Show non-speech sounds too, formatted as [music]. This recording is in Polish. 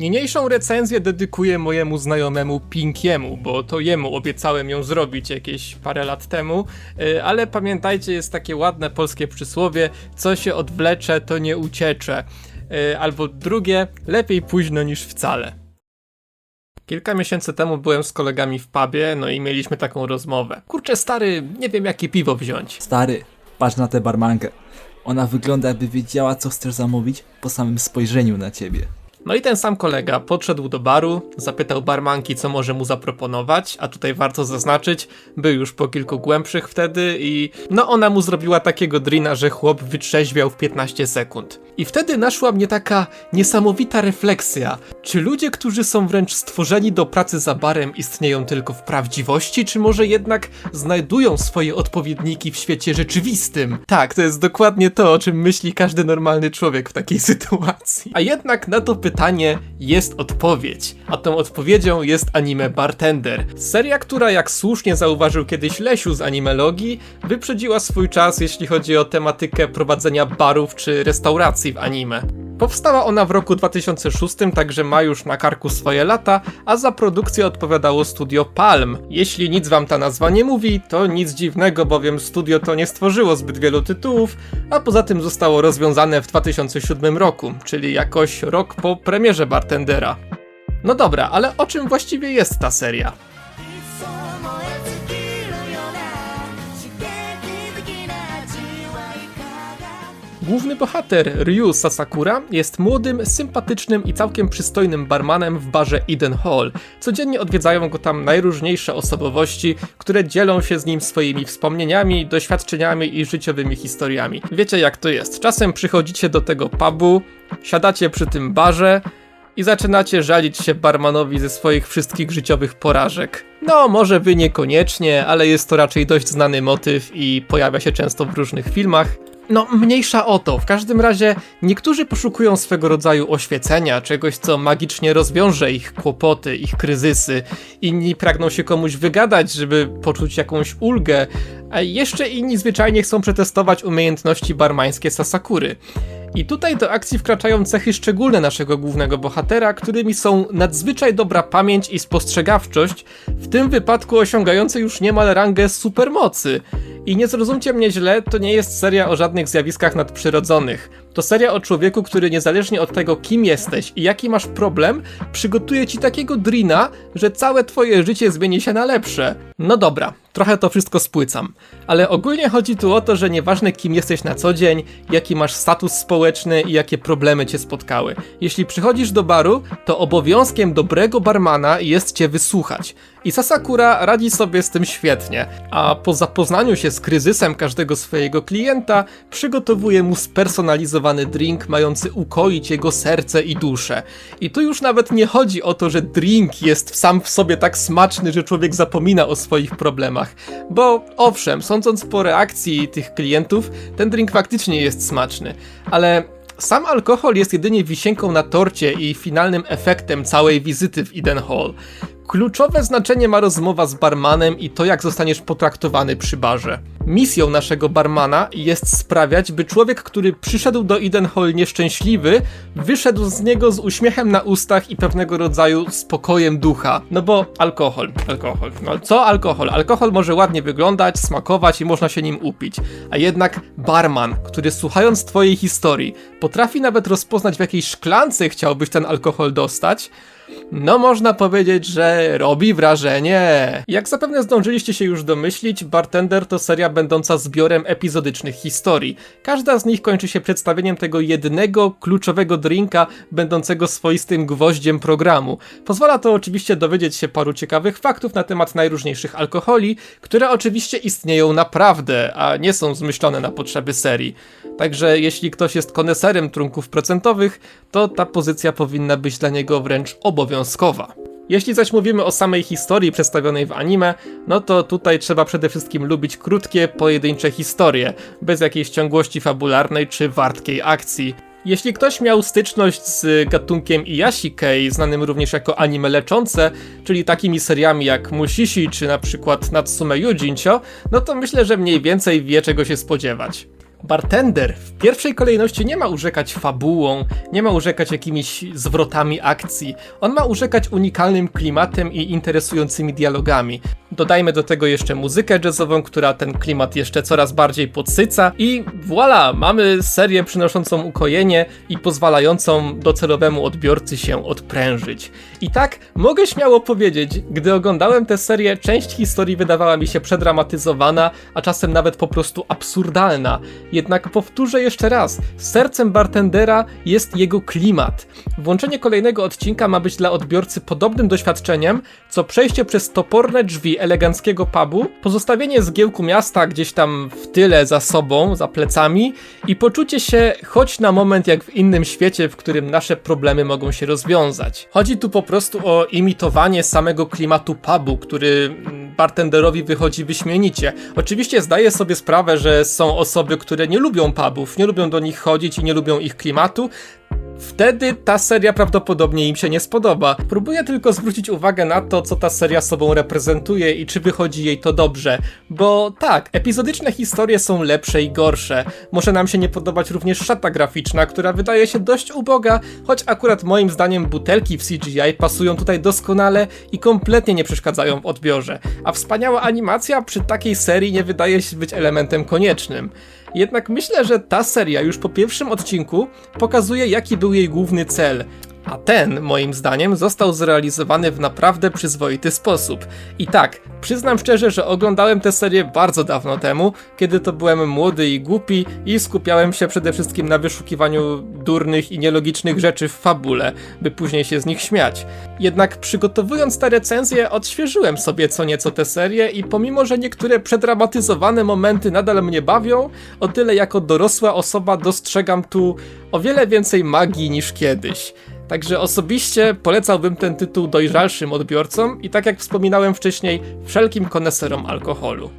Niniejszą recenzję dedykuję mojemu znajomemu Pinkiemu, bo to jemu obiecałem ją zrobić jakieś parę lat temu, yy, ale pamiętajcie, jest takie ładne polskie przysłowie, co się odwlecze, to nie uciecze. Yy, albo drugie, lepiej późno niż wcale. Kilka miesięcy temu byłem z kolegami w pubie, no i mieliśmy taką rozmowę. Kurczę stary, nie wiem jakie piwo wziąć. Stary, patrz na tę barmankę. Ona wygląda jakby wiedziała, co chcesz zamówić po samym spojrzeniu na ciebie. No i ten sam kolega podszedł do baru, zapytał barmanki, co może mu zaproponować, a tutaj warto zaznaczyć, był już po kilku głębszych wtedy i no ona mu zrobiła takiego drina, że chłop wytrzeźwiał w 15 sekund. I wtedy naszła mnie taka niesamowita refleksja. Czy ludzie, którzy są wręcz stworzeni do pracy za barem istnieją tylko w prawdziwości, czy może jednak znajdują swoje odpowiedniki w świecie rzeczywistym? Tak, to jest dokładnie to, o czym myśli każdy normalny człowiek w takiej [laughs] sytuacji. A jednak na to pytanie jest odpowiedź. A tą odpowiedzią jest anime Bartender. Seria, która jak słusznie zauważył kiedyś Lesiu z animologii, wyprzedziła swój czas, jeśli chodzi o tematykę prowadzenia barów czy restauracji w anime. Powstała ona w roku 2006, także ma już na karku swoje lata, a za produkcję odpowiadało studio Palm. Jeśli nic wam ta nazwa nie mówi, to nic dziwnego, bowiem studio to nie stworzyło zbyt wielu tytułów, a poza tym zostało rozwiązane w 2007 roku, czyli jakoś rok po premierze Bartendera. No dobra, ale o czym właściwie jest ta seria? Główny bohater Ryu Sasakura jest młodym, sympatycznym i całkiem przystojnym barmanem w barze Eden Hall. Codziennie odwiedzają go tam najróżniejsze osobowości, które dzielą się z nim swoimi wspomnieniami, doświadczeniami i życiowymi historiami. Wiecie jak to jest. Czasem przychodzicie do tego pubu, siadacie przy tym barze i zaczynacie żalić się barmanowi ze swoich wszystkich życiowych porażek. No, może wy niekoniecznie, ale jest to raczej dość znany motyw i pojawia się często w różnych filmach. No, mniejsza o to. W każdym razie niektórzy poszukują swego rodzaju oświecenia, czegoś, co magicznie rozwiąże ich kłopoty, ich kryzysy. Inni pragną się komuś wygadać, żeby poczuć jakąś ulgę, a jeszcze inni zwyczajnie chcą przetestować umiejętności barmańskie Sasakury. I tutaj do akcji wkraczają cechy szczególne naszego głównego bohatera, którymi są nadzwyczaj dobra pamięć i spostrzegawczość, w tym wypadku osiągające już niemal rangę supermocy. I nie zrozumcie mnie źle, to nie jest seria o żadnych zjawiskach nadprzyrodzonych. To seria o człowieku, który niezależnie od tego, kim jesteś i jaki masz problem, przygotuje ci takiego drina, że całe twoje życie zmieni się na lepsze. No dobra, trochę to wszystko spłycam, ale ogólnie chodzi tu o to, że nieważne kim jesteś na co dzień, jaki masz status społeczny i jakie problemy cię spotkały. Jeśli przychodzisz do baru, to obowiązkiem dobrego barmana jest cię wysłuchać. I Sasakura radzi sobie z tym świetnie, a po zapoznaniu się z kryzysem każdego swojego klienta, przygotowuje mu spersonalizowany drink mający ukoić jego serce i duszę. I tu już nawet nie chodzi o to, że drink jest sam w sobie tak smaczny, że człowiek zapomina o swoich problemach. Bo owszem, sądząc po reakcji tych klientów, ten drink faktycznie jest smaczny, ale sam alkohol jest jedynie wisienką na torcie i finalnym efektem całej wizyty w Eden Hall. Kluczowe znaczenie ma rozmowa z barmanem i to, jak zostaniesz potraktowany przy barze. Misją naszego barmana jest sprawiać, by człowiek, który przyszedł do Eden Hall nieszczęśliwy, wyszedł z niego z uśmiechem na ustach i pewnego rodzaju spokojem ducha. No bo alkohol, alkohol. No co alkohol? Alkohol może ładnie wyglądać, smakować i można się nim upić. A jednak barman, który słuchając twojej historii, potrafi nawet rozpoznać w jakiej szklance chciałbyś ten alkohol dostać, no można powiedzieć, że robi wrażenie. Jak zapewne zdążyliście się już domyślić, Bartender to seria będąca zbiorem epizodycznych historii. Każda z nich kończy się przedstawieniem tego jednego kluczowego drinka, będącego swoistym gwoździem programu. Pozwala to oczywiście dowiedzieć się paru ciekawych faktów na temat najróżniejszych alkoholi, które oczywiście istnieją naprawdę, a nie są zmyślone na potrzeby serii. Także jeśli ktoś jest koneserem trunków procentowych, to ta pozycja powinna być dla niego wręcz obowiązkowa. Jeśli zaś mówimy o samej historii przedstawionej w anime, no to tutaj trzeba przede wszystkim lubić krótkie, pojedyncze historie, bez jakiejś ciągłości fabularnej czy wartkiej akcji. Jeśli ktoś miał styczność z gatunkiem Iyashikei, znanym również jako anime leczące, czyli takimi seriami jak Mushishi czy na przykład Natsume Yujincho, no to myślę, że mniej więcej wie czego się spodziewać. Bartender w pierwszej kolejności nie ma urzekać fabułą, nie ma urzekać jakimiś zwrotami akcji. On ma urzekać unikalnym klimatem i interesującymi dialogami. Dodajmy do tego jeszcze muzykę jazzową, która ten klimat jeszcze coraz bardziej podsyca i voilà, mamy serię przynoszącą ukojenie i pozwalającą docelowemu odbiorcy się odprężyć. I tak mogę śmiało powiedzieć, gdy oglądałem tę serię, część historii wydawała mi się przedramatyzowana, a czasem nawet po prostu absurdalna. Jednak powtórzę jeszcze raz, sercem bartendera jest jego klimat. Włączenie kolejnego odcinka ma być dla odbiorcy podobnym doświadczeniem, co przejście przez toporne drzwi eleganckiego pubu, pozostawienie zgiełku miasta gdzieś tam w tyle za sobą, za plecami i poczucie się choć na moment jak w innym świecie, w którym nasze problemy mogą się rozwiązać. Chodzi tu po prostu o imitowanie samego klimatu pubu, który bartenderowi wychodzi wyśmienicie. Oczywiście zdaję sobie sprawę, że są osoby, które nie lubią pubów, nie lubią do nich chodzić i nie lubią ich klimatu, Wtedy ta seria prawdopodobnie im się nie spodoba. Próbuję tylko zwrócić uwagę na to, co ta seria sobą reprezentuje i czy wychodzi jej to dobrze. Bo tak, epizodyczne historie są lepsze i gorsze. Może nam się nie podobać również szata graficzna, która wydaje się dość uboga, choć akurat moim zdaniem butelki w CGI pasują tutaj doskonale i kompletnie nie przeszkadzają w odbiorze. A wspaniała animacja przy takiej serii nie wydaje się być elementem koniecznym. Jednak myślę, że ta seria już po pierwszym odcinku pokazuje, jaki był jej główny cel. A ten, moim zdaniem, został zrealizowany w naprawdę przyzwoity sposób. I tak, przyznam szczerze, że oglądałem tę serię bardzo dawno temu, kiedy to byłem młody i głupi i skupiałem się przede wszystkim na wyszukiwaniu durnych i nielogicznych rzeczy w fabule, by później się z nich śmiać. Jednak przygotowując te recenzje, odświeżyłem sobie co nieco tę serię i pomimo, że niektóre przedramatyzowane momenty nadal mnie bawią, o tyle jako dorosła osoba dostrzegam tu o wiele więcej magii niż kiedyś. Także osobiście polecałbym ten tytuł dojrzalszym odbiorcom i tak jak wspominałem wcześniej, wszelkim koneserom alkoholu.